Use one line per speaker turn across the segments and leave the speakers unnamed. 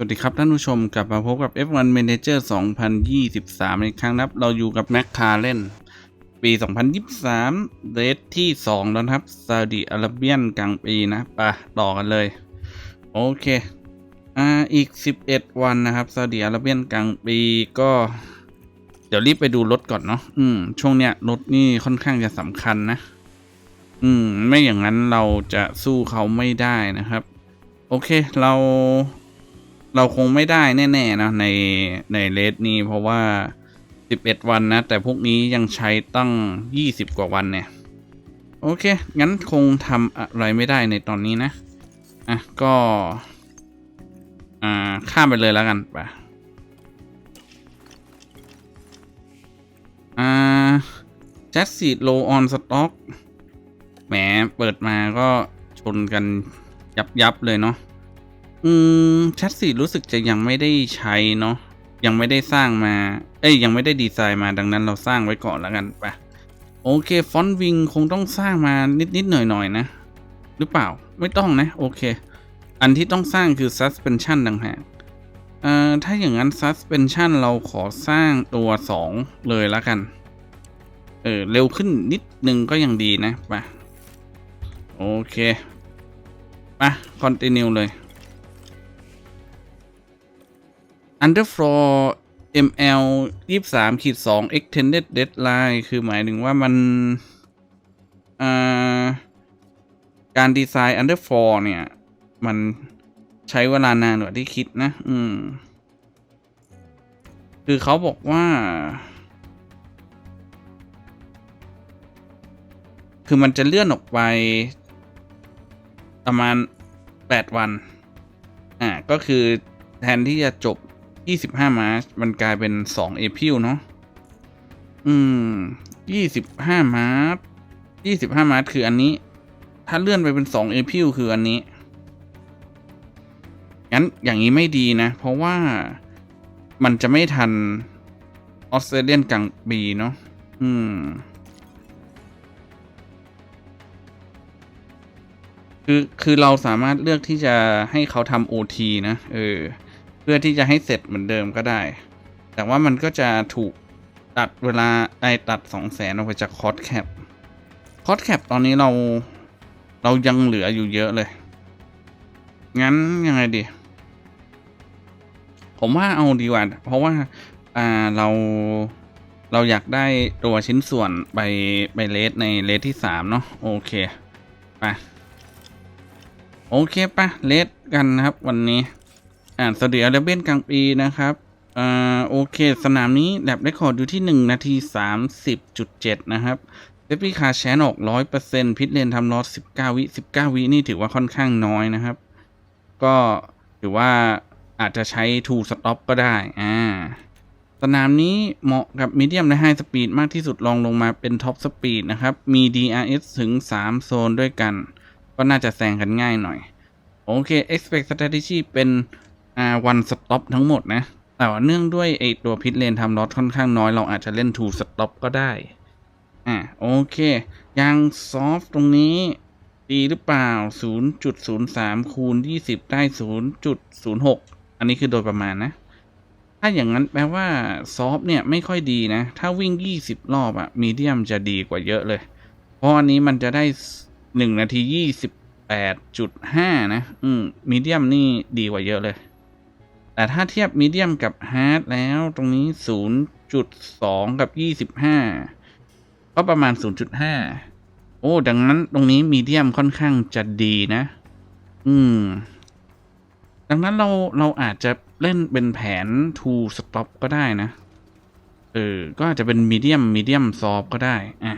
สวัสดีครับท่านผู้ชมกลับมาพบกับ F1 Manager 2023อีกครั้งนับ เราอยู่กับแมคคาเล่น ปี 2023 เรทที่ 2 แล้วครับซาอุดิอาระเบียนกลางปีนะไปะต่อกันเลย โอเค อ่า อีก 11 วันนะครับซาอุดิอาระเบียนกลางปีก็ เดี๋ยวรีบไปดูรถก่อนเนาะอืม ช่วงเนี้ยรถนี่ค่อนข้างจะสำคัญนะ อืม ไม่อย่างนั้นเราจะสู้เขาไม่ได้นะครับ โอเคเรา เราคงไม่ได้แน่ๆนะในในเลสนี้เพราะว่า 11 วันนะ แต่พวกนี้ยังใช้ตั้ง 20 กว่าวันเนี่ย โอเค งั้นคงทำอะไรไม่ได้ในตอนนี้นะ อะ ก็ อ่า ข้ามไปเลยแล้วกันไปอ่าแจ็คซีโลออนสต็อกแหม เปิดมาก็ชนกันยับยับๆเลยเนาะ อืมแชทสีรู้สึกจะยังไม่ได้ใช้เนาะยังไม่ได้สร้างมา เอ้ยยังไม่ได้ดีไซน์มาดังนั้นเราสร้างไว้ก่อนแล้วกันไปโอเคฟอนต์วิงคงต้องสร้างมานิดๆหน่อยๆนะ หรือเปล่าไม่ต้องนะ โอเค อันที่ต้องสร้างคือ suspension ต่างหากเอ่อถ้าอย่างนั้น suspension เราขอสร้างตัว 2 เลยแล้วกัน เออเร็วขึ้นนิดนึงก็ยังดีนะไปโอเคไป continue เลย underfloor ml 23ขีด2 extended deadline คือหมายถึงว่ามันการดีไซน์ underfloor เนี่ย มันใช้เวลานานกว่าที่คิดนะ อืม คือเขาบอกว่า คือมันจะเลื่อนออกไป ประมาณ 8 วัน อ่า ก็คือแทนที่จะจบ 25มาร์ชมันกลายเป็น2เอพิลเนาะอืม25มาร์ช25มาร์ชคืออันนี้ ถ้าเลื่อนไปเป็น2เอพิลคืออันนี้งั้นอย่างนี้ไม่ดีนะ เพราะว่ามันจะไม่ทันออสเตรเลียนกลางปีเนาะอืม คือ คือเราสามารถเลือกที่จะให้เขาทำ OT นะ เออ พื่อที่จะให้เสร็จเหมือนเดิมก็ได้ แต่ว่ามันก็จะถูกตัดเวลาไอตัดสองแสนออกไปจากคอสแคปคอสแคปตอนนี้เราเรายังเหลืออยู่เยอะเลย งั้นยังไงดี ผมว่าเอาดีกว่า เพราะว่าอ่าเราเราอยากได้ตัวชิ้นส่วนไปไปเลสในเลสที่สามเนาะโอเคไปโอเคปะเลสกันนะครับวันนี้ อ่าสวัสดีอาราเบียนกลางปีนะครับอ่าโอเค สนามนี้แลบเรคคอร์ดอยู่ที่ 1 นาที 30.7 นะครับเซฟปี้คาแชนออก100%พิทเลนทำลอส19วิ19วินี่ถือว่าค่อนข้างน้อยนะครับ ก็ถือว่าอาจจะใช้ทูสต็อปก็ได้ อ่า สนามนี้เหมาะกับมีเดียมและไฮสปีดมากที่สุดลองลงมาเป็นท็อปสปีดนะครับ มี DRS ถึง 3 โซนด้วยกัน ก็น่าจะแซงกันง่ายหน่อย โอเค expect strategy เป็น อ่า one stop ทั้งหมดนะ แต่ว่าเนื่องด้วยไอตัวพิทเลนทำลอสค่อนข้างน้อย เราอาจจะเล่น two stop ก็ได้ อ่าโอเค ยางซอฟตรงนี้ ดีหรือเปล่า 0.03 คูณ 20 ได้ 0.06 อันนี้คือโดยประมาณนะ ถ้าอย่างนั้นแปลว่าซอฟเนี่ยไม่ค่อยดีนะ ถ้าวิ่ง 20 รอบอะมีเดียมจะดีกว่าเยอะเลย เพราะอันนี้มันจะได้ 1 นาที28.5 นะ อืม มีเดียมนี่ดีกว่าเยอะเลย แต่ถ้าเทียบมีเดียมกับฮาร์ดแล้วตรงนี้ 0.2 กับ 25 ก็ประมาณ 0.5 โอ้ ดังนั้นตรงนี้มีเดียมค่อนข้างจะดีนะ อืม ดังนั้นเราเราอาจจะเล่นเป็นแผน to stop ก็ได้นะ เออ ก็อาจจะเป็นมีเดียมมีเดียมซอฟก็ได้ อะ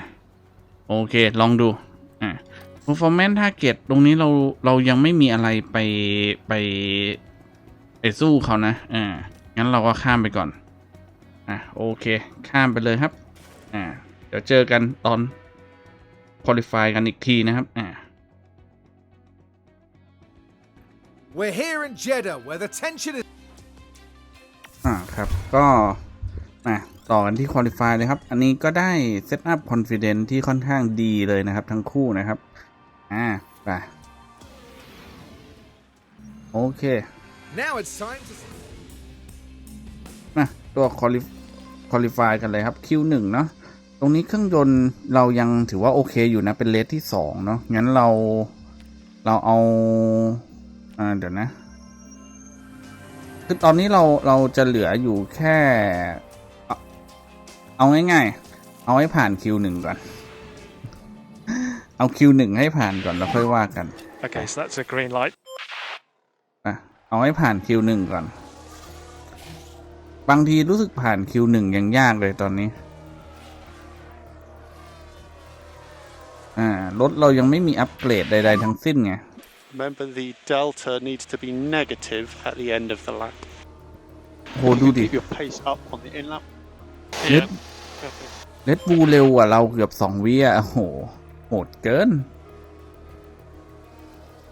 โอเค ลองดู อะ performance target ตรงนี้เราเรายังไม่มีอะไรไปไป ไปสู้เขานะ อ่า งั้นเราก็ข้ามไปก่อน อะโอเค ข้ามไปเลยครับ อ่า เดี๋ยวเจอกันตอน qualify กันอีกทีนะครับ อ่า
We're here in Jeddah, where the tension is.
อ่าครับ ก็มาต่อกันที่ Qualify เลยครับ อันนี้ก็ได้ Setup Confidence ที่ค่อนข้างดีเลยนะครับ ทั้งคู่นะครับ อ่า ไป โอเค
Now it's time to.
นะตัวคอลิคอลิฟายกันเลยครับ Q1 เนาะตรงนี้เครื่องยนต์เรายังถือว่าโอเคอยู่นะ เป็นเลทที่สองเนาะงั้นเราเราเอาอ่าเดี๋ยวนะ คือตอนนี้เราเราจะเหลืออยู่แค่เอาเอาง่ายๆ เอาให้ผ่าน Q1 ก่อน เอา Q1 ให้ผ่านก่อนแล้วค่อยว่ากัน
Okay, so that's a green light.
อะเอาให้ผ่าน Q1 ก่อน บางทีรู้สึกผ่าน Q1 ยังยากเลยตอนนี้ อ่ารถเรายังไม่มีอัปเกรดใด ๆ ทั้งสิ้นไง
Remember, the delta needs to be negative at the end of the lap.
โหดูดิ
Keep your pace up on the in lap.
Yeah.
Perfect.
เลดบูเร็วกว่าเราเกือบสองวิอะโอ้โหโหดเกิน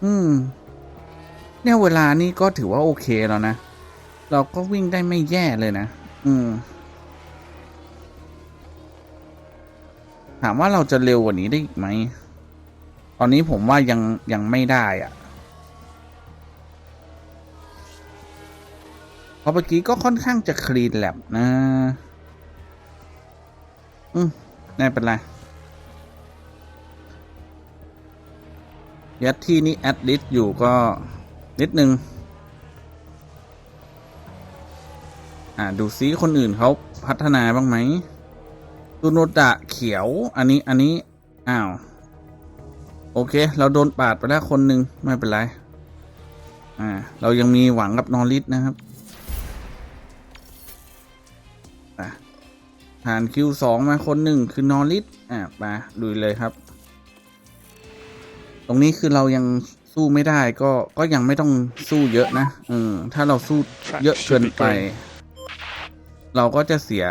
อืม เนี่ยเวลานี่ก็ถือว่าโอเคแล้วนะ เราก็วิ่งได้ไม่แย่เลยนะ อืม ถามว่าเราจะเร็วกว่านี้ได้อีกไหม ตอนนี้ผมว่ายังยังไม่ได้อะเพราะเมื่อกี้ก็ค่อนข้างจะคลีนแลบนะ อืมไม่เป็นไรยัดที่นี้แอดลิสอยู่ก็ นิดนึง อ่า ดูซิคนอื่นเขาพัฒนาบ้างไหมตูโนดะเขียว อันนี้ อันนี้ อ้าว โอเค เราโดนปาดไปแล้วคนหนึ่งไม่เป็นไร อ่า เรายังมีหวังกับนอริสนะครับอะผ่าน Q2 มาคนหนึ่งคือนอริสอะมาลุยเลยครับ ตรงนี้คือเรายัง สู้ไม่ได้ก็ก็ยังไม่ต้องสู้เยอะนะเออถ้าเราสู้เยอะเกินไป เราก็จะเสีย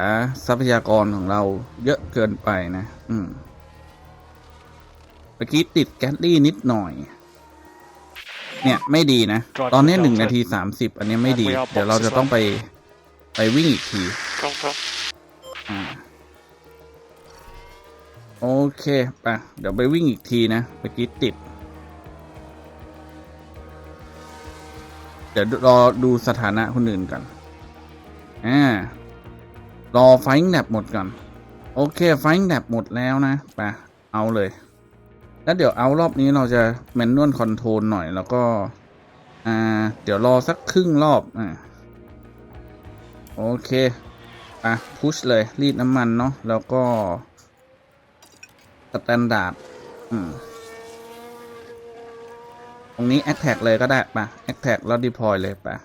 ทรัพยากรของเราเยอะเกินไปนะ อืมเมื่อกี้ติดแกลลี่นิดหน่อย เนี่ยไม่ดีนะ ตอนนี้หนึ่งนาทีสามสิบอันนี้ไม่ดี เดี๋ยวเราจะต้องไปไปวิ่งอีกที
Confirm.
อ่าโอเค ไป เดี๋ยวไปวิ่งอีกทีนะเมื่อกี้ติด ดี๋ยวรอดูสถานะคนอื่นก่อนอ่ารอไฟท์แลบหมดก่อน โอเคไฟท์แลบหมดแล้วนะไปเอาเลย แล้วเดี๋ยวเอารอบนี้เราจะแมนนวลคอนโทรลหน่อยแล้วก็อ่าเดี๋ยวรอสักครึ่งรอบอ่าโอเคอะพุชเลยรีดน้ำมันเนาะแล้วก็สแตนดาร์ดอืม ตรงนี้แอคแท็กเลยก็ได้ปะแอคแท็กแล้วดีพอยเลยปะ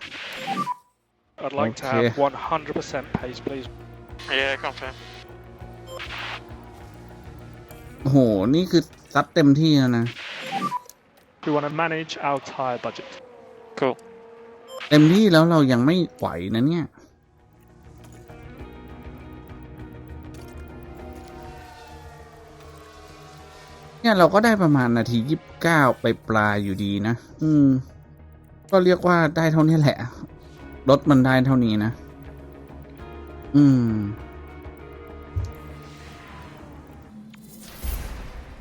I'd like to
Okay.
have 100% pace, please.
Yeah, confirm.
โอ้โห นี่คือซัดเต็มที่แล้วนะ
We want to manage our tyre budget.
Cool.
เต็มที่แล้วเรายังไม่ไหวนะเนี่ย เนี่ยเราก็ได้ประมาณนาทียี่สิบเก้าไปปลายอยู่ดีนะ อืม ก็เรียกว่าได้เท่านี้แหละ รถมันได้เท่านี้นะ อืม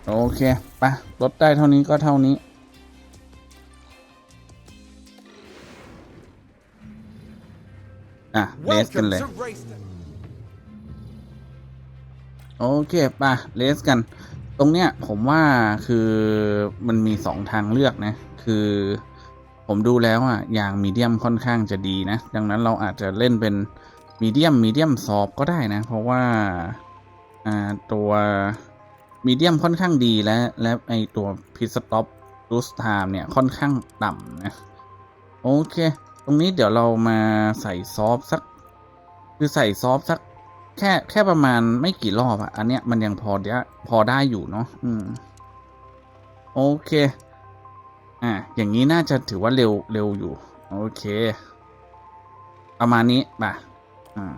โอเคไปะรถได้เท่านี้ก็เท่านี้ อะเลสกันเลย โอเคปะเลสกัน ตรงเนี้ยผมว่าคือมันมีสองทางเลือกนะ คือผมดูแล้วอะอย่างมีเดียมค่อนข้างจะดีนะ ดังนั้นเราอาจจะเล่นเป็นมีเดียมมีเดียมซอฟก็ได้นะ เพราะว่าอ่าตัวมีเดียมค่อนข้างดีและและไอตัวพิสต็อปรูสไทม์เนี่ยค่อนข้างต่ำนะ โอเค ตรงนี้เดี๋ยวเรามาใส่ซอฟสัก คือใส่ซอฟสัก แค่แค่ประมาณไม่กี่รอบอะอันเนี้ยมันยังพอได้พอได้อยู่เนาะอืม โอเค อะอย่างนี้น่าจะถือว่าเร็วเร็วอยู่ โอเค ประมาณนี้ป่ะ อ่า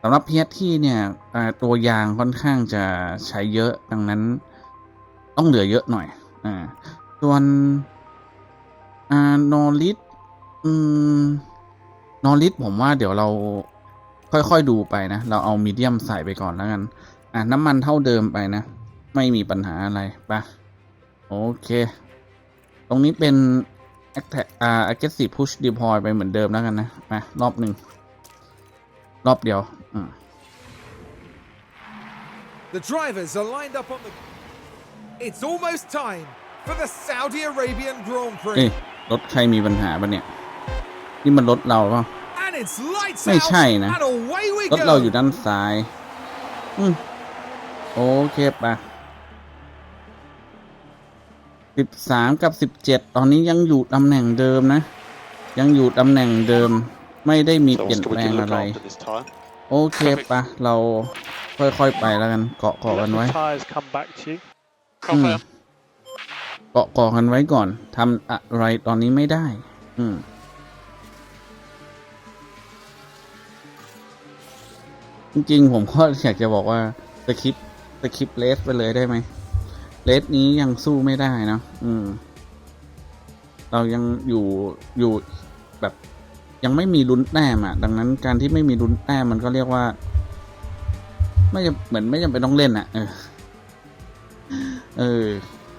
สำหรับเพียที่เนี่ยตัวยางค่อนข้างจะใช้เยอะ ดังนั้นต้องเหลือเยอะหน่อย อ่า ส่วนอ่านอริสอืมนอริสผมว่าเดี๋ยวเรา ค่อยๆดูไปนะ เราเอามีเดียมใส่ไปก่อนแล้วกัน อะน้ำมันเท่าเดิมไปนะ ไม่มีปัญหาอะไรปะโอเค ตรงนี้เป็น attack อ่า aggressive push deploy ไปเหมือนเดิมแล้วกันนะมารอบหนึ่ง รอบเดียว อืม
The drivers are lined up on the. It's almost time for the Saudi Arabian Grand
เอ้ย
Prix.
รถใครมีปัญหาปะเนี่ย นี่มันรถเราเปล่า
And it's lights
ไม่
out
ใช่นะ
and away we
รถเราอ
go.
ยู่ด้านซ้าย อืมโอเคปะสิบสามกับสิบเจ็ดตอนนี้ยังอยู่ตำแหน่งเดิมนะ ยังอยู่ตำแหน่งเดิม ไม่ได้มี
So
เปลี่ยน
Oscar,
แป
we
ลง
can
อะ
look
ไร
after this tyre.
โอเคปะเราค่อยๆไปแล้วกัน เกาะเกาะกัน
Let
ไว้
the tyres come back to you.
อืมเกาะเกาะกันไว้ก่อนทำอะไรตอนนี้ไม่ได้ อืม จริงๆ ผมก็อยากจะบอกว่าสคริปสคริปเลสไปเลยได้ไหมเลสนี้ยังสู้ไม่ได้นะอืม เรายังอยู่อยู่แบบยังไม่มีลุ้นแต้มอะ ดังนั้นการที่ไม่มีลุ้นแต้มมันก็เรียกว่า ไม่จำเหมือนไม่จำเป็นต้องเล่นอะ เออ เออ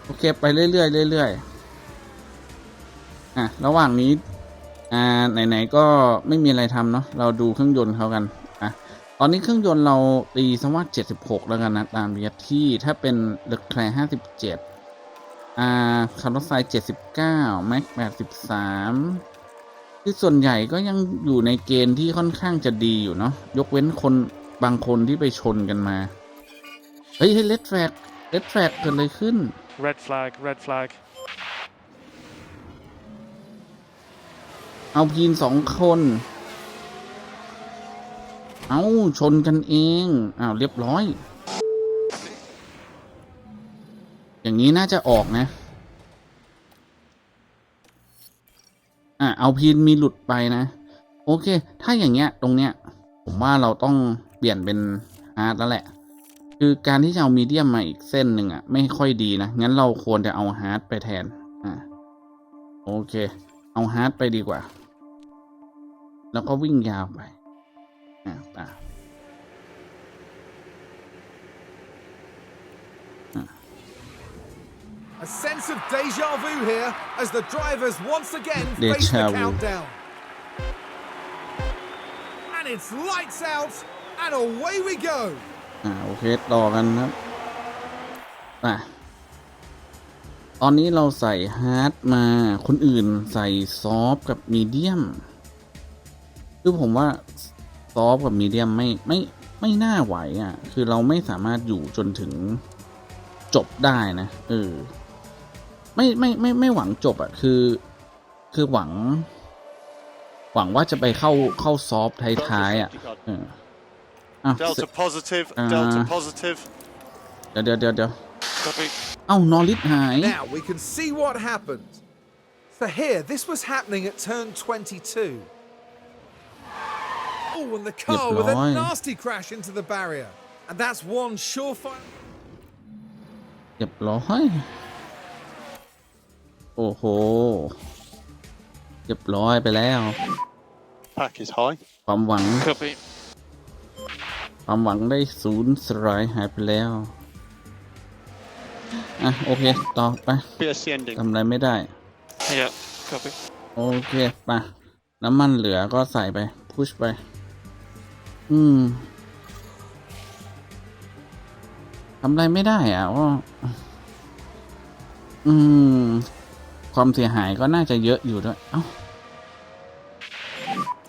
โอเคไปเรื่อยๆเรื่อยๆอะ ระหว่างนี้ อ่าไหนๆก็ไม่มีอะไรทำเนาะเราดูเครื่องยนต์เขากัน ตอนนี้เครื่องยนต์เราตีสวัสด76 แล้วกันนะ ตามเรียที่ถ้าเป็นเลคแคล57อ่าคาร์ลไซ79 แม็ก 83 ที่ส่วนใหญ่ก็ยังอยู่ในเกณฑ์ที่ค่อนข้างจะดีอยู่เนาะยกเว้นคนบางคนที่ไปชนกันมา เฮ้ยเลดแฟกเลดแฟกเกิดอะไรขึ้น
Red flag, red flag.
เอาพีนสองคน เอาชนกันเองอ้าวเรียบร้อย อย่างนี้น่าจะออกนะ อะเอาพีนมีหลุดไปนะ โอเค ถ้าอย่างเงี้ย ตรงเนี้ย ผมว่าเราต้องเปลี่ยนเป็นอาร์ตแล้วแหละ คือการที่จะเอามีเดียมมาอีกเส้นหนึ่งอะ ไม่ค่อยดีนะ งั้นเราควรจะเอาฮาร์ดไปแทน อะโอเค เอาฮาร์ดไปดีกว่า แล้วก็วิ่งยาวไป อะป่ะ
A sense of deja vu here as the drivers once again face
Deja
the
vu.
countdown. And it's lights out and away we go.
อ่าโอเคต่อกันครับอะตอนนี้เราใส่ฮาร์ดมาคนอื่นใส่ซอฟต์กับมีเดียมคือผมว่าซ อฟต์กับมีเดียมไม่ไม่ไม่น่าไหวอะ คือเราไม่สามารถอยู่จนถึงจบได้นะเออไม่ไม่ไม่ไม่หวังจบอะ คือ คือหวัง หวังว่าจะไปเข้าเข้าซอฟต์ท้ายๆอะเอออะ
Delta positive,
Uh,
Delta positive.
เดี๋ยวเดี๋ยวเดี๋ยวเดี๋ยว
Copy.
เอ้านอริสหาย
Now we can see what happened. So here, this was happening at turn 22. Oh, and the car with a
Deploy.
nasty crash into the barrier. And that's one surefire.
เรียบร้อยโอ้โหเรียบร้อยไปแล้ว
Pack is high.
ความหวัง
Copy.
ความหวังได้ศูนย์สลายหายไปแล้ว อะ โอเค ต่อไป
BSC ending.
ทำอะไรไม่ได้
Yeah, copy.
โอเคไปน้ำมันเหลือก็ใส่ไป พุชไป อืมทำอะไรไม่ได้อะว่าอืม ความเสียหายก็น่าจะเยอะอยู่ด้วย เอ้า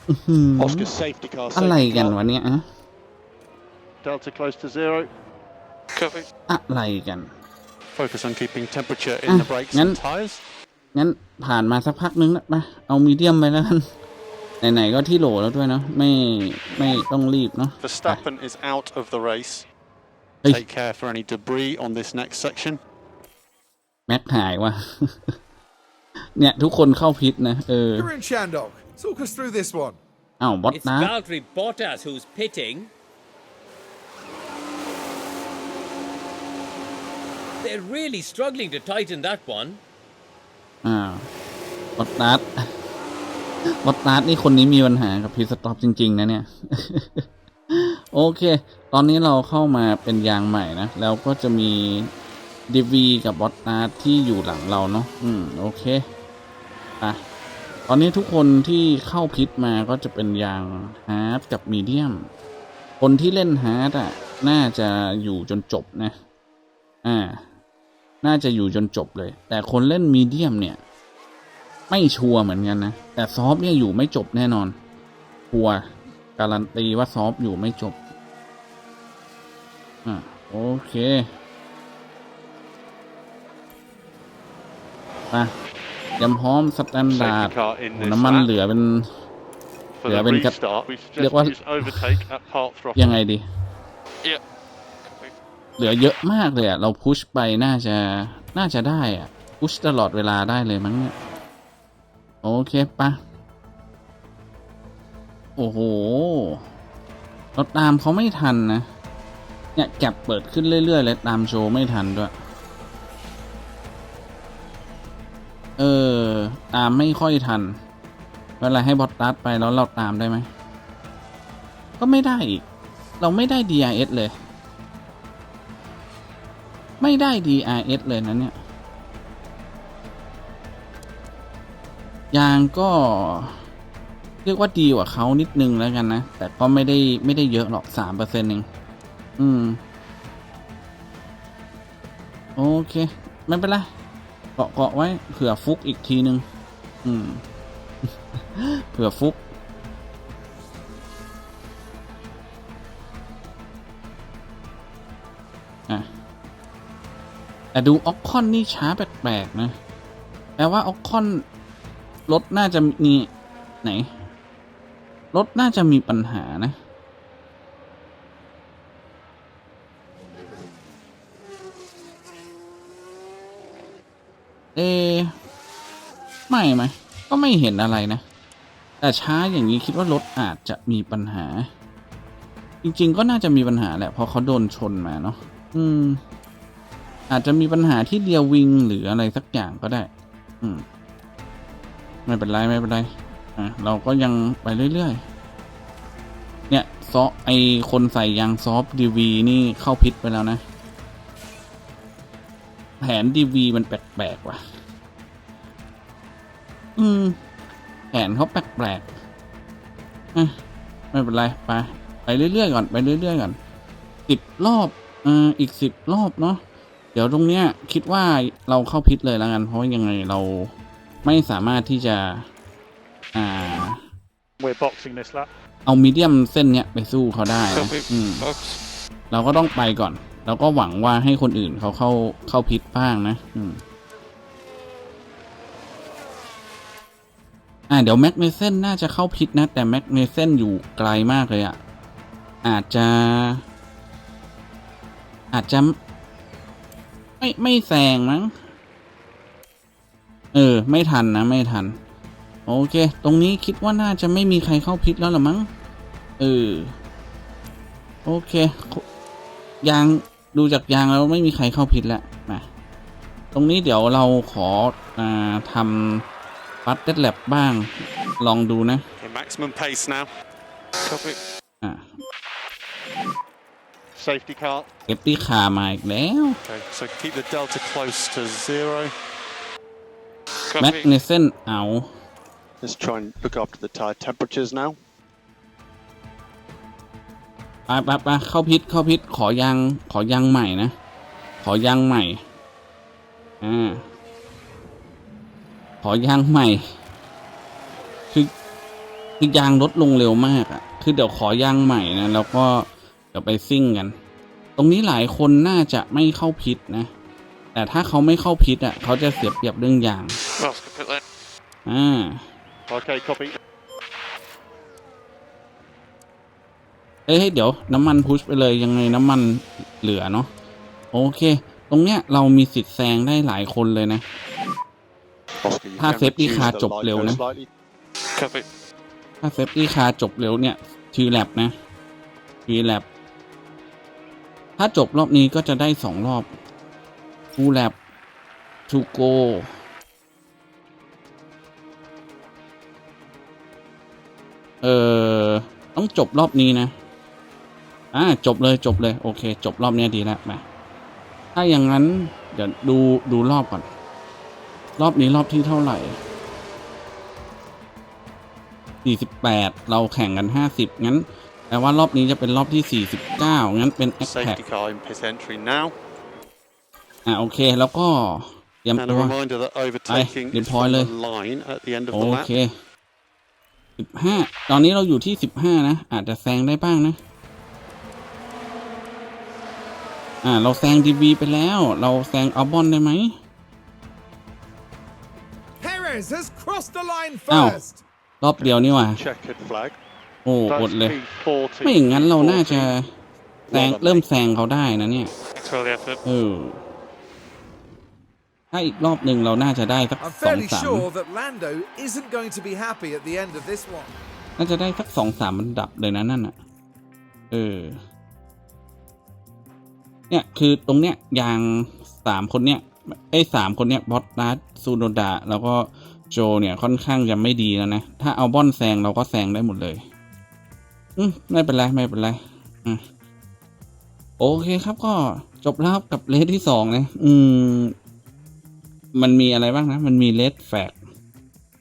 อื้อหือ
Oscar safety car.
อะไร
Safety
กัน
car.
วะเนี่ยอะ
Delta close to zero.
Copy.
อะไรกัน
Focus on keeping temperature in
Ah,
the brakes
ngắn.
and tyres.
งั้นผ่านมาสักพักนึงแล้วมาเอามีเดียมไปแล้วกัน ไหนๆก็ที่โหลแล้วด้วยเนาะไม่ไม่ต้องรีบเนาะ
Verstappen is out of the race.
Hey.
Take care for any debris on this next section.
แม็กหายว่ะเนี่ย ทุกคนเข้าพิษนะ เออ
Karun Chandok, talk us through this one.
อ้าวบอส
It's
นะ
Valtteri Bottas who's pitting. They're really struggling to tighten that one.
อ่าวบอสนัด บอสนัดนี่คนนี้มีปัญหากับพีสต็อปจริง ๆ นะเนี่ย โอเค ตอนนี้เราเข้ามาเป็นยางใหม่นะ แล้วก็จะมีดีวีกับบอสนัดที่อยู่หลังเราเนาะ อืม โอเคอะตอนนี้ทุกคนที่เข้าพิษมาก็จะเป็นยางฮาร์ดกับมีเดียม คนที่เล่นฮาร์ดอะ น่าจะอยู่จนจบนะ อ่า น่าจะอยู่จนจบเลย แต่คนเล่นมีเดียมเนี่ย ไม่ชัวร์เหมือนกันนะ แต่ซอฟต์เนี่ยอยู่ไม่จบแน่นอนชัวร์การันตีว่าซอฟต์อยู่ไม่จบ อ่าโอเคไปยำพร้อมสแตนดาร์ด
Safety car in
โอ้
this
น้ำมัน
lap.
เหลือเป็น
For
Yeah,
the
when it got-
restart, we
Look
suggest
what-
use overtake at part throttle.
ยังไงดี
Yeah. Copy.
เหลือเยอะมากเลยอะเราพุชไปน่าจะน่าจะได้อะพุชตลอดเวลาได้เลยมั้งเนี่ย โอเคปะโอ้โหเราตามเขาไม่ทันนะ เนี่ยแก็บเปิดขึ้นเรื่อยๆเลยตามโชว์ไม่ทันด้วย เออ ตามไม่ค่อยทัน เวลาให้บอทตัสไปแล้วเราตามได้ไหม ก็ไม่ได้อีก เราไม่ได้ DRS เลย ไม่ได้ DRS เลยนะเนี่ย ยางก็ เรียกว่าดีกว่าเขานิดนึงแล้วกันนะ แต่ก็ไม่ได้ไม่ได้เยอะหรอกสามเปอร์เซ็นต์เองอืม โอเค ไม่เป็นไรเกาะเกาะไว้เผื่อฟุกอีกทีนึง อืม เผื่อฟุกอะแต่ดูออกคอนนี่ช้าแปลกๆนะ แปลว่าออกคอน รถน่าจะมีไหน รถน่าจะมีปัญหานะเอไม่ไหมก็ไม่เห็นอะไรนะ แต่ช้าอย่างนี้คิดว่ารถอาจจะมีปัญหา จริง ๆ ก็น่าจะมีปัญหาแหละเพราะเขาโดนชนมาเนาะอืม อาจจะมีปัญหาที่เดียววิงหรืออะไรสักอย่างก็ได้ อืม ไม่เป็นไรไม่เป็นไรอะเราก็ยังไปเรื่อยๆ เนี่ยซอไอคนใส่ยางซอฟดีวีนี่เข้าพิษไปแล้วนะ แผนดีวีมันแปลกๆว่ะ อืม แผนเขาแปลกๆอะไม่เป็นไรไปไปเรื่อยๆก่อนไปเรื่อยๆก่อนสิบรอบอ่าอีกสิบรอบเนาะเดี๋ยวตรงเนี้ยคิดว่าเราเข้าพิษเลยแล้วกัน เพราะยังไงเรา ไม่สามารถที่จะ อ่า
We're boxing this lap.
เอามีเดียมเส้นเนี้ยไปสู้เขาได้นะ
Copy.
อืม
Box.
เราก็ต้องไปก่อนแล้วก็หวังว่าให้คนอื่นเขาเข้าเข้าพิษบ้างนะ อืม อ่าเดี๋ยวแม็กเนเซนน่าจะเข้าพิษนะ แต่แม็กเนเซนอยู่ไกลมากเลยอะ่ะ อาจจะ อาจจะ ไม่ไม่แซงมั้ง เออ ไม่ทันนะ ไม่ทัน โอเค ตรงนี้คิดว่าน่าจะไม่มีใครเข้าพิษแล้วหรอมั้ง เออ โอเค ยาง ดูจากยางแล้วไม่มีใครเข้าพิษแล้วนะตรงนี้เดี๋ยวเราขออาทำปัตเต็ดแลบบ้าง ลองดูนะ
Okay, maximum pace now.
Copy.
อ่า
Safety car.
เอฟตี้คามาอีกแล้ว
Okay, so keep the delta close to zero.
แม็ก
Copy.
เนเซนเอา
Let's try and look after the tire temperatures now.
ไปไปไปเข้าพิษเข้าพิษขอยางขอยางใหม่นะ ขอยางใหม่อ่าขอยางใหม่ คือคือยางลดลงเร็วมากอะ่ะ คือเดี๋ยวขอยางใหม่นะแล้วก็เดี๋ยวไปซิ่งกัน ตรงนี้หลายคนน่าจะไม่เข้าพิษนะ แต่ถ้าเขาไม่เข้าพิษอะ เขาจะเสียเปรียบเรื่องยาง
Box. Pit lane.
อ่า
Okay, copy.
เอ้ยเดี๋ยวน้ำมันพุชไปเลยยังไงน้ำมันเหลือเนาะโอเค ตรงเนี้ยเรามีสิทธิ์แซงได้หลายคนเลยนะ
Oscar, you
Ah,
can
safety
reduce
car
the
chụp
light
liều
go
nè.
slightly.
Copy.
ถ้าเซฟตี้คาร์จบเร็วเนี่ยทีแลบนะทีแลบถ้าจบรอบนี้ก็จะได้สองรอบทูแลบทูโก เออต้องจบรอบนี้นะอ่าจบเลยจบเลย โอเค จบรอบเนี้ยดีแล้วมาถ้าอย่างนั้น เดี๋ยวดูดูรอบก่อน รอบนี้รอบที่เท่าไหร่ 48 เราแข่งกัน 50 งั้นแปลว่ารอบนี้จะเป็นรอบที่ 49 งั้นเป็น a t t a c
Safety car in pit entry now.
อะโอเค แล้วก็เตรียม
And
ตั
a
ว
reminder that overtaking
Aye,
is
deploy
from the
เลย
line at the end of
โอ
the lap.
เค15ตอนนี้เราอยู่ที่15นะ อาจจะแซงได้บ้างนะ อ่า เราแซงดีบีไปแล้ว เราแซงอัลบอนได้ไหม
Perez has crossed the line
Ow.
first.
รอบเดียวนี่หว่า
Checkered flag.
โอ้อ
That's
ดเลย
P40.
ไม่อย่างนั้นเราน่าจะ
P40.
แซงเริ่มแซงเขาได้นะเนี่ย
Thanks for the effort.
เออ ถ้าอีกรอบหนึ่งเราน่าจะได้สัก
I'm
สอง
fairly
สาม
sure that Lando isn't going to be happy at the end of this one.
น่าจะได้สักสองสามอันดับเลยนะนั่นอะ เออ เนี่ยคือตรงเนี้ยยางสามคนเนี้ยไอ้สามคนเนี้ยบอสนัสซูโนดะแล้วก็โจเนี่ยค่อนข้างจะไม่ดีแล้วนะ ถ้าเอาบอนแซงเราก็แซงได้หมดเลย อืมไม่เป็นไร ไม่เป็นไรอะโอเคครับก็จบแล้วครับกับเลสที่สองนะ อืม มันมีอะไรบ้างนะ มันมีเลสแฟก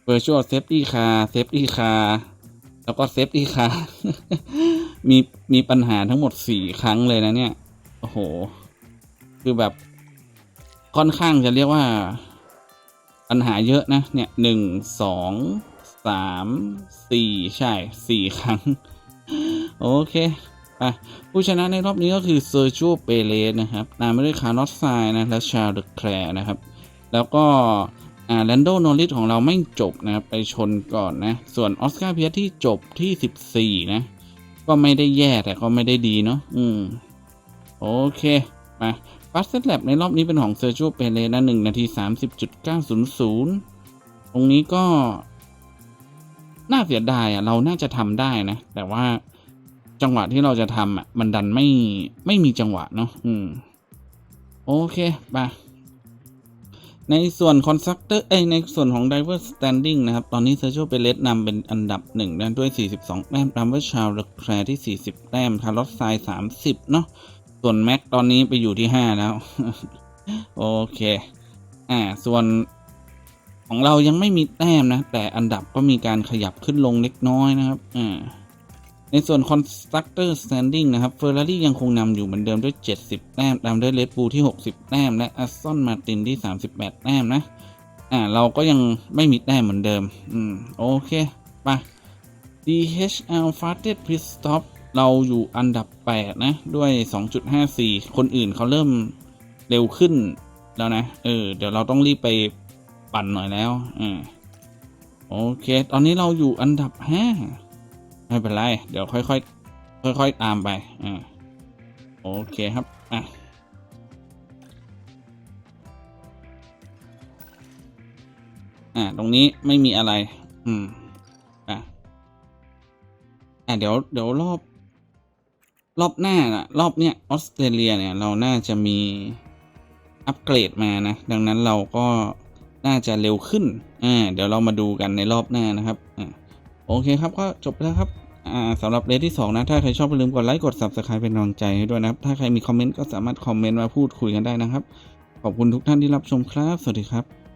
virtual safety car safety car แล้วก็ safety car มีมีปัญหาทั้งหมดสี่ครั้งเลยนะเนี่ย โอ้โห คือแบบค่อนข้างจะเรียกว่า ปัญหาเยอะนะ เนี่ยหนึ่งสองสามสี่ใช่สี่ครั้ง โอเคไปผู้ชนะในรอบนี้ก็คือเซอร์จูเปเรสนะครับตามมาด้วยคาร์ลอสไซน์นะและชาร์ลเดอแคลร์นะครับ แล้วก็แลนโดโนริสของเราไม่จบนะครับไปชนก่อนนะ ส่วนออสการ์เพียที่จบที่ 14 นะ ก็ไม่ได้แย่แต่ก็ไม่ได้ดีเนาะอืม โอเค มาฟัสเซตแลบในรอบนี้เป็นของเซอร์จูเปเรนะ1นาที 30.900 ตรงนี้ก็ น่าเสียดายอะ เราน่าจะทำได้นะ แต่ว่าจังหวะที่เราจะทำอะ มันดันไม่ไม่มีจังหวะเนาะอืม โอเคไป ในส่วน constructor เอ้ในส่วนของ driver standing นะครับ ตอนนี้ Sergio Perez นำเป็นอันดับหนึ่งนะด้วย 42 แต้มตามด้วยชาวเลแคลร์ที่ 40 แต้มคาร์ลอสไซน์30 เนาะส่วนแม็กตอนนี้ไปอยู่ที่ 5 แล้ว โอเค อ่า ส่วนของเรายังไม่มีแต้มนะ แต่อันดับก็มีการขยับขึ้นลงเล็กน้อยนะครับ อ่า ในส่วน Constructor Standing นะครับ Ferrari ยังคงนำอยู่เหมือนเดิมด้วย 70 แต้มตามด้วย Red Bull ที่ 60 แต้ม และ Aston Martin ที่ 38 แต้มนะ อ่า เราก็ยังไม่มีแต้มเหมือนเดิม อืม โอเคไป DHL Fastest Pit Stop เราอยู่อันดับ 8 นะ ด้วย 2.54 คนอื่นเขาเริ่มเร็วขึ้นแล้วนะ เออ เดี๋ยวเราต้องรีบไปปั่นหน่อยแล้ว อ่า โอเค ตอนนี้เราอยู่อันดับ 5 ไม่เป็นไร เดี๋ยวค่อยๆ ค่อยๆ ตามไป อ่า โอเคครับ อะ อ่า ตรงนี้ไม่มีอะไร อืม อะ อะ เดี๋ยว เดี๋ยวรอบ รอบหน้านะรอบเนี้ยออสเตรเลียเนี่ย เราน่าจะมีอัปเกรดมานะ ดังนั้นเราก็น่าจะเร็วขึ้น อ่า เดี๋ยวเรามาดูกันในรอบหน้านะครับ โอเคครับก็จบแล้วครับสำหรับเลสที่ 2 นะ ถ้าใครชอบอย่าลืมกดไลค์กด Subscribe เป็นกำลังใจให้ด้วยนะครับ ถ้าใครมีคอมเมนต์ก็สามารถคอมเมนต์มาพูดคุยกันได้นะครับ ขอบคุณทุกท่านที่รับชมครับ สวัสดีครับ